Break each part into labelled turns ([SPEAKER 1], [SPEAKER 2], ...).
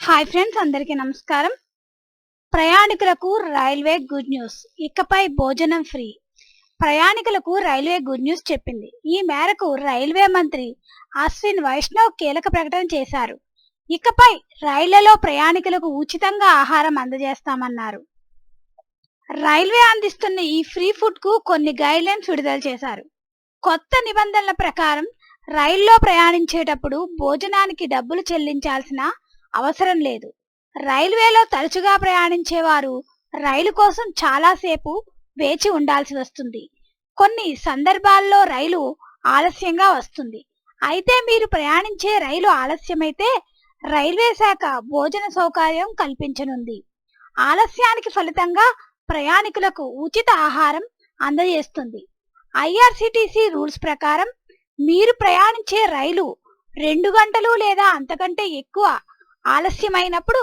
[SPEAKER 1] Hi friends అందరికీ నమస్కారం. ప్రయాణికులకు రైల్వే గుడ్ న్యూస్ ఇకపై భోజనం ఫ్రీ. ప్రయాణికులకు రైల్వే గుడ్ న్యూస్ చెప్పింది. ఈ మేరకు రైల్వే మంత్రి అశ్విన్ వైష్ణవ్ కీలక ప్రకటన చేశారు. ఇకపై రైళ్ళలో ప్రయాణికులకు ఉచితంగా ఆహారం అందజేస్తామన్నారు. రైల్వే అందిస్తున్న ఈ ఫ్రీ ఫుడ్కు కొన్ని గైడ్ లైన్స్ విడుదల చేశారు. కొత్త నిబంధనల ప్రకారం రైల్లో ప్రయాణించేటప్పుడు భోజనానికి డబ్బులు చెల్లించాల్సిన అవసరం లేదు. రైల్వేలో తరచుగా ప్రయాణించేవారు రైలు కోసం చాలాసేపు వేచి ఉండాల్సి వస్తుంది. కొన్ని సందర్భాల్లో రైలు ఆలస్యంగా వస్తుంది. అయితే మీరు ప్రయాణించే రైలు ఆలస్యమైతే రైల్వే శాఖ భోజన సౌకర్యం కల్పించనుంది. ఆలస్యానికి ఫలితంగా ప్రయాణికులకు ఉచిత ఆహారం అందజేస్తుంది. ఐఆర్సిటిసి రూల్స్ ప్రకారం మీరు ప్రయాణించే రైలు రెండు గంటలు లేదా అంతకంటే ఎక్కువ ఆలస్యమైనప్పుడు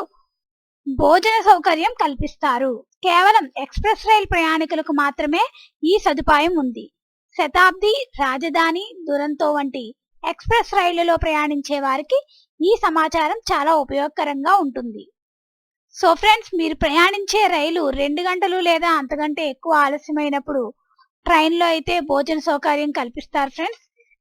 [SPEAKER 1] భోజన సౌకర్యం కల్పిస్తారు. కేవలం ఎక్స్ప్రెస్ రైల్ ప్రయాణికులకు మాత్రమే ఈ సదుపాయం ఉంది. శతాబ్ది రాజధాని దురంతో వంటి ఎక్స్ప్రెస్ రైళ్ళలో ప్రయాణించే వారికి ఈ సమాచారం చాలా ఉపయోగకరంగా ఉంటుంది. సో ఫ్రెండ్స్ మీరు ప్రయాణించే రైలు రెండు గంటలు లేదా అంతకంటే ఎక్కువ ఆలస్యమైనప్పుడు ట్రైన్లో అయితే భోజన సౌకర్యం కల్పిస్తారు ఫ్రెండ్స్.